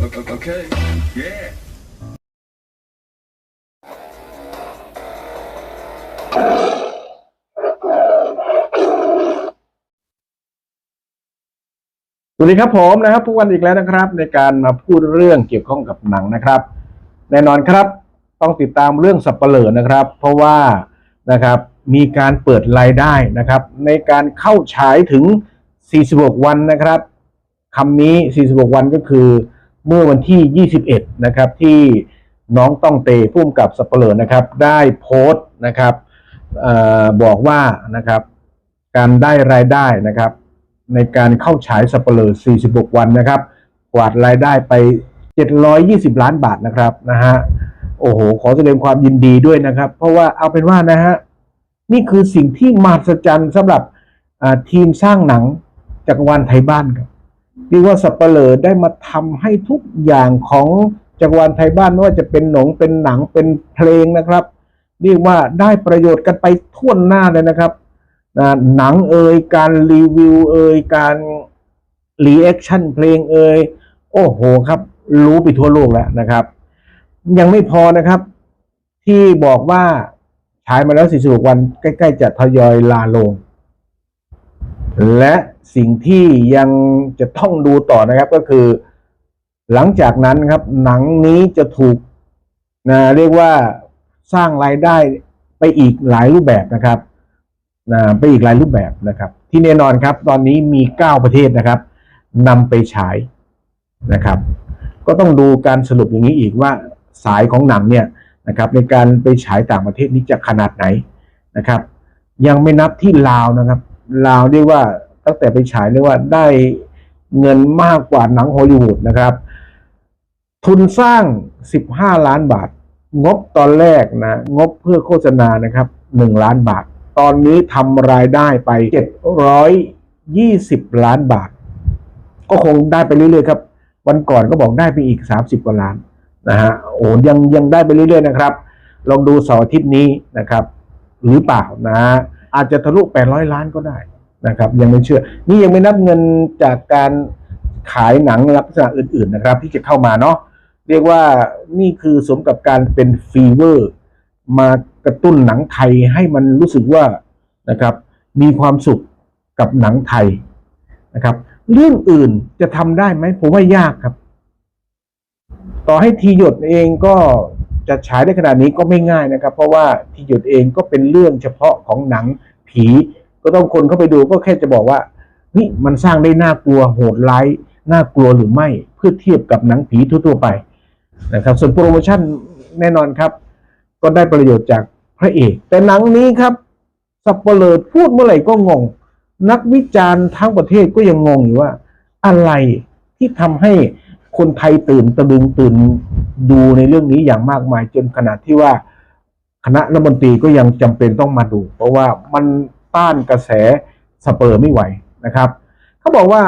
Okay. Yeah. สวัสดีครับผมนะครับทุกวันอีกแล้วนะครับ ในการมาพูดเรื่องเกี่ยวข้องกับหนังนะครับ แน่นอนครับต้องติดตามเรื่องสับเปลือนะครับ เพราะว่านะครับมีการเปิดรายได้นะครับ ในการเข้าฉายถึง 46 วันนะครับคำนี้ 46 วันก็คือ เมื่อวันที่ 21 นะครับที่น้องต้องเตพุ่มกับสับเปลือนะครับ ได้โพสต์นะครับออบอกว่านะครับ การได้รายได้นะครับ ในการเข้าฉายสัปเหร่อ46 วันนะครับ กวาดรายได้ไป 720 ล้านบาทนะครับนะฮะโอ้โห ขอแสดงความยินดีด้วยนะครับ เพราะว่าเอาเป็นว่านะฮะนี่คือสิ่งที่มหัศจรรย์สำหรับทีมสร้างหนังจักรวาลไทยบ้านครับ เรียกว่าสัปเหร่อได้มาทำให้ทุกอย่างของจักรวาลไทยบ้านไม่ว่าจะเป็นหนงเป็นหนังเป็นเพลงนะครับเรียกว่าได้ประโยชน์กันไปทั่วหน้าเลยนะครับนะหนังเอ่ยการรีวิวเอ่ยการรีแอคชั่นเพลงเอ่ยโอ้โหครับ รู้ไปทั่วโลกแล้วนะครับ ยังไม่พอนะครับ ที่บอกว่าฉายมาแล้ว46วัน ใกล้ ๆ จะทยอยลาลง และสิ่งที่ยังจะต้องดูต่อนะครับก็คือ หลังจากนั้นครับหนังนี้จะถูกนะเรียกว่าสร้างรายได้ไปอีกหลายรูปแบบนะครับนะไปอีกหลายรูปแบบนะครับ ที่แน่นอนครับ ตอนนี้มี 9 ประเทศนะครับนำไปฉายนะครับ ก็ต้องดูการสรุปอย่างนี้อีกว่าสายของหนังเนี่ยนะครับในการไปฉายต่างประเทศนี้จะขนาดไหนนะครับ ยังไม่นับที่ลาวนะครับ ลาวเรียกว่าตั้งแต่ไปฉายเรียกว่าได้เงินมากกว่าหนังฮอลลีวูดนะครับ ทุนสร้าง 15 ล้านบาท งบตอนแรกนะ งบเพื่อโฆษณานะครับ 1 ล้านบาท ตอนนี้ทำรายได้ไป 720 ล้านบาท ก็คงได้ไปเรื่อยๆครับ วันก่อนก็บอกได้ไปอีก 30 กว่าล้านนะฮะโอ้ยังยังได้ไปเรื่อยๆนะครับ ลองดูเสาร์อาทิตย์นี้นะครับ หรือเปล่านะฮะ อาจจะทะลุ 800 ล้านก็ได้นะครับ ยังไม่เชื่อ นี่ยังไม่นับเงินจากการขายหนังลักษณะอื่น ๆ นะครับ ที่จะเข้ามาเนาะเรียกว่านี่คือสมกับการเป็นฟีเวอร์ มากระตุ้นหนังไทยให้มันรู้สึกว่านะครับ มีความสุขกับหนังไทยนะครับ เรื่องอื่นจะทำได้ไหมผมว่ายากครับ ต่อให้ทีหยดเองก็ จะฉายได้ขนาดนี้ก็ไม่ง่ายนะครับ เพราะว่าที่หยุดเองก็เป็นเรื่องเฉพาะของหนังผี ก็ต้องคนเข้าไปดูก็แค่จะบอกว่านี่มันสร้างได้น่ากลัวโหดร้ายน่ากลัวหรือไม่เพื่อเทียบกับหนังผีทั่วๆไปนะครับ ส่วนโปรโมชั่นแน่นอนครับ ก็ได้ประโยชน์จากพระเอก แต่หนังนี้ครับสับเปลือพูดเมื่อไหร่ก็งง นักวิจารณ์ทั้งประเทศก็ยังงงอยู่ว่า อะไรที่ทำให้คนไทยตื่นตะลึงตื่น ดูในเรื่องนี้อย่างมากมายจนขนาดที่ว่าคณะรัฐมนตรีก็ยังจำเป็นต้องมาดู เพราะว่ามันต้านกระแสสเปอร์ไม่ไหวนะครับเขาบอกว่า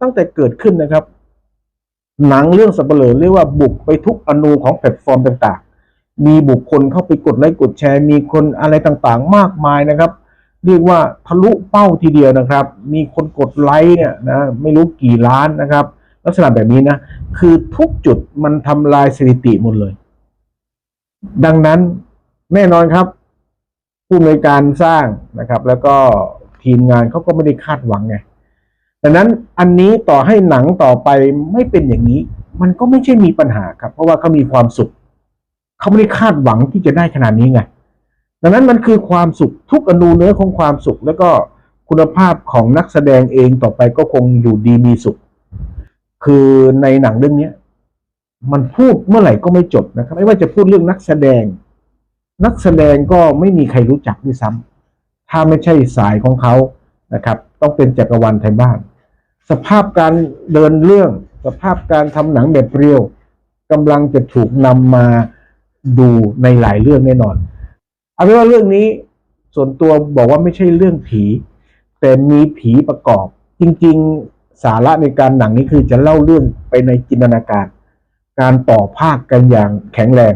ตั้งแต่เกิดขึ้นนะครับ หนังเรื่องสเปลือเรียกว่าบุกไปทุกอนูของแพลตฟอร์มต่างๆ มีบุคคลเข้าไปกดไลค์กดแชร์ มีคนอะไรต่างๆ มากมายนะครับ เรียกว่าทะลุเป้าทีเดียวนะครับ มีคนกดไลค์เนี่ยนะไม่รู้กี่ล้านนะครับ ลักษณะแบบนี้นะ คือทุกจุดมันทำลายสถิติหมดเลย ดังนั้นแน่นอนครับ ผู้อำนการสร้างนะครับ แล้วก็ทีมงานเขาก็ไม่ได้คาดหวังไงดังนั้นอันนี้ต่อให้หนังต่อไปไม่เป็นอย่างนี้ มันก็ไม่ใช่มีปัญหาครับ เพราะว่าเขามีความสุขเขาไม่ได้คาดหวังที่จะได้ขนาดนี้ไงดังนั้นมันคือความสุขทุกอนูเนื้อของความสุข แล้วก็คุณภาพของนักแสดงเองต่อไปก็คงอยู่ดีมีสุข คือในหนังเรื่องนี้มันพูดเมื่อไหร่ก็ไม่จบนะครับ ไม่ว่าจะพูดเรื่องนักแสดง นักแสดงก็ไม่มีใครรู้จักด้วยซ้ำถ้าไม่ใช่สายของเขานะครับ ต้องเป็นจักรวาลไทยบ้านสภาพการเดินเรื่อง สภาพการทำหนังแบบเรียวกำลังจะถูกนำมาดูในหลายเรื่องแน่นอน เอาเป็นว่าเรื่องนี้ส่วนตัวบอกว่าไม่ใช่เรื่องผี แต่มีผีประกอบ จริง ๆ สาระในการหนังนี้คือจะเล่าเรื่องไปในจินตนาการ การต่อภาคกันอย่างแข็งแรง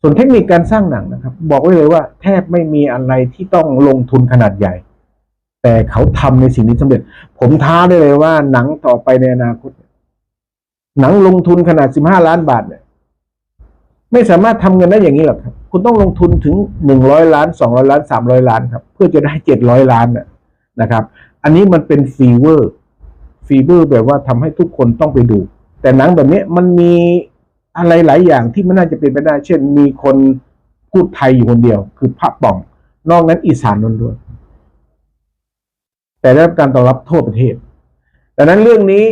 ส่วนเทคนิคการสร้างหนังนะครับ บอกไว้เลยว่าแทบไม่มีอะไรที่ต้องลงทุนขนาดใหญ่ แต่เขาทำในสิ่งนี้สำเร็จ ผมท้าได้เลยว่าหนังต่อไปในอนาคต หนังลงทุนขนาดสิบห้าล้านบาทเนี่ยไม่สามารถทำเงินได้อย่างนี้หรอกครับ คุณต้องลงทุนถึงหนึ่งร้อยล้านสองร้อยล้านสามร้อยล้านครับ เพื่อจะได้เจ็ดร้อยล้านน่ะนะครับ อันนี้มันเป็นฟีเวอร์ ฟีเวอร์แบบว่าทำให้ทุกคนต้องไปดู แต่หนังแบบนี้มันมีอะไรหลายอย่างที่มันน่าจะเป็นไปได้ เช่น มีคนพูดไทยอยู่คนเดียว คือพระป่อง นอกนั้นอีสานล้วนๆแต่ได้รับการตอบรับทั่วประเทศดังนั้นเรื่องนี้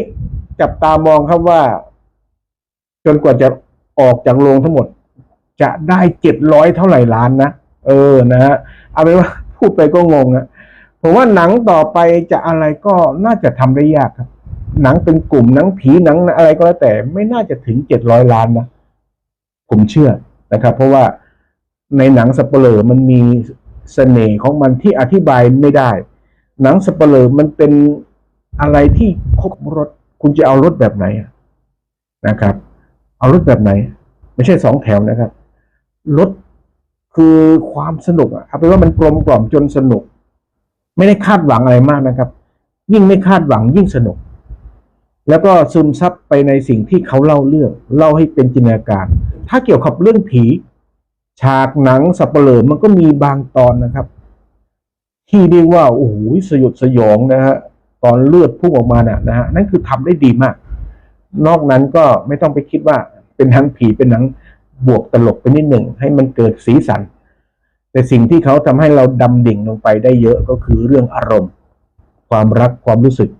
จับตามองครับว่า จนกว่าจะออกจากโรงทั้งหมด จะได้เจ็ดร้อยเท่าไหร่ล้านนะเออนะฮะเอาเป็นว่าพูดไปก็งงอะผมว่าหนังต่อไปจะอะไรก็น่าจะทำได้ยากครับ หนังเป็นกลุ่มหนังผีหนังอะไรก็แล้วแต่ไม่น่าจะถึงเจ็ดร้อยล้านนะผมเชื่อนะครับ เพราะว่าในหนังสเปเหร่อมันมีเสน่ห์ของมันที่อธิบายไม่ได้ หนังสเปเหร่อมันเป็นอะไรที่ครบรถคุณจะเอารถแบบไหนนะครับ เอารถแบบไหน ไม่ใช่สองแถวนะครับรถคือความสนุกอะเอาเป็นว่ามันกลมกล่อมจนสนุก ไม่ได้คาดหวังอะไรมากนะครับ ยิ่งไม่คาดหวังยิ่งสนุก แล้วก็ซึมซับไปในสิ่งที่เขาเล่าเรื่อง เล่าให้เป็นจินตนาการ ถ้าเกี่ยวกับเรื่องผี ฉากหนังสับเปลือมันก็มีบางตอนนะครับ ที่เรียกว่าโอ้โหสยดสยองนะฮะตอนเลือดพุ่งออกมาน่ะนะฮะนั่นคือทำได้ดีมาก นอกนั้นก็ไม่ต้องไปคิดว่าเป็นหนังผีเป็นหนังบวกตลกไปนิดหนึ่งให้มันเกิดสีสัน แต่สิ่งที่เขาทำให้เราดำดิ่งลงไปได้เยอะก็คือเรื่องอารมณ์ ความรักความรู้สึก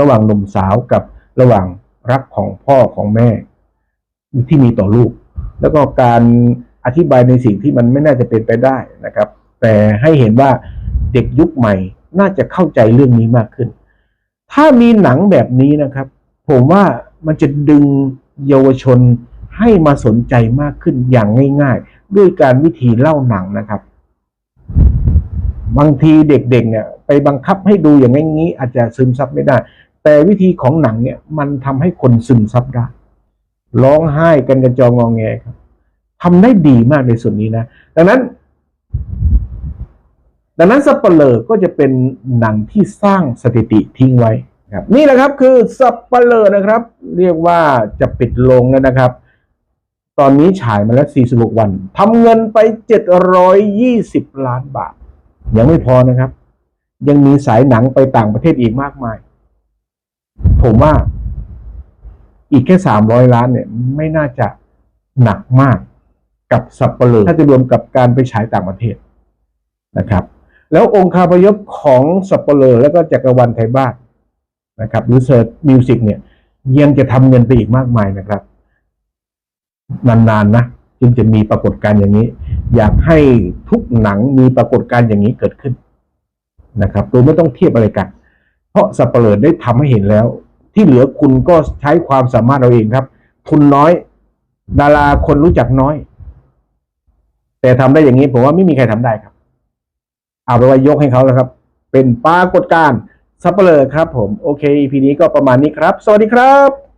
ระหว่างหนุ่มสาวกับ ระหว่างรักของพ่อของแม่ที่มีต่อลูก แล้วก็การอธิบายในสิ่งที่มันไม่น่าจะเป็นไปได้นะครับ แต่ให้เห็นว่าเด็กยุคใหม่น่าจะเข้าใจเรื่องนี้มากขึ้น ถ้ามีหนังแบบนี้นะครับ ผมว่ามันจะดึงเยาวชนให้มาสนใจมากขึ้นอย่างง่าย ๆ ด้วยการวิธีเล่าหนังนะครับ บางทีเด็กๆเนี่ย ไปบังคับให้ดูอย่างงี้อาจจะซึมซับไม่ได้ แต่วิธีของหนังเนี่ยมันทำให้คนซึมซับได้ร้องไห้กันกระจองงองแงครับทำได้ดีมากในส่วนนี้นะ ดังนั้น ดังนั้นสัปเหร่อก็จะเป็นหนังที่สร้างสถิติทิ้งไว้ครับนี่แหละครับคือสัปเหร่อนะครับ เรียกว่าจะปิดลงแล้วนะครับ ตอนนี้ฉายมาแล้ว 46 วันทำเงินไป 720 ล้านบาท ยังไม่พอนะครับ ยังมีสายหนังไปต่างประเทศอีกมากมาย ผมว่าอีกแค่300ล้านเนี่ย ไม่น่าจะหนักมากกับสัปเหร่อถ้าจะรวมกับการไปฉายต่างประเทศนะครับ แล้วองค์คาพยพของสัปเหร่อแล้วก็จักรวาลไทยบ้านนะครับหรือเซิร์ชมิวสิกเนี่ย ยังจะทำเงินไปอีกมากมายนะครับ นานๆนะจึงจะมีปรากฏการณ์อย่างนี้ อยากให้ทุกหนังมีปรากฏการณ์อย่างนี้เกิดขึ้นนะครับโดยไม่ต้องเทียบอะไรกัน เพราะสัปเหร่อได้ทำให้เห็นแล้ว ที่เหลือคุณก็ใช้ความสามารถเราเองครับ ทุนน้อย ดาราคนรู้จักน้อย แต่ทำได้อย่างนี้ผมว่าไม่มีใครทำได้ครับ เอาไปว่ายกให้เขาแล้วครับ เป็นปรากฏการณ์สัปเหร่อครับ ผมโอเคพีนี้ก็ประมาณนี้ครับ สวัสดีครับ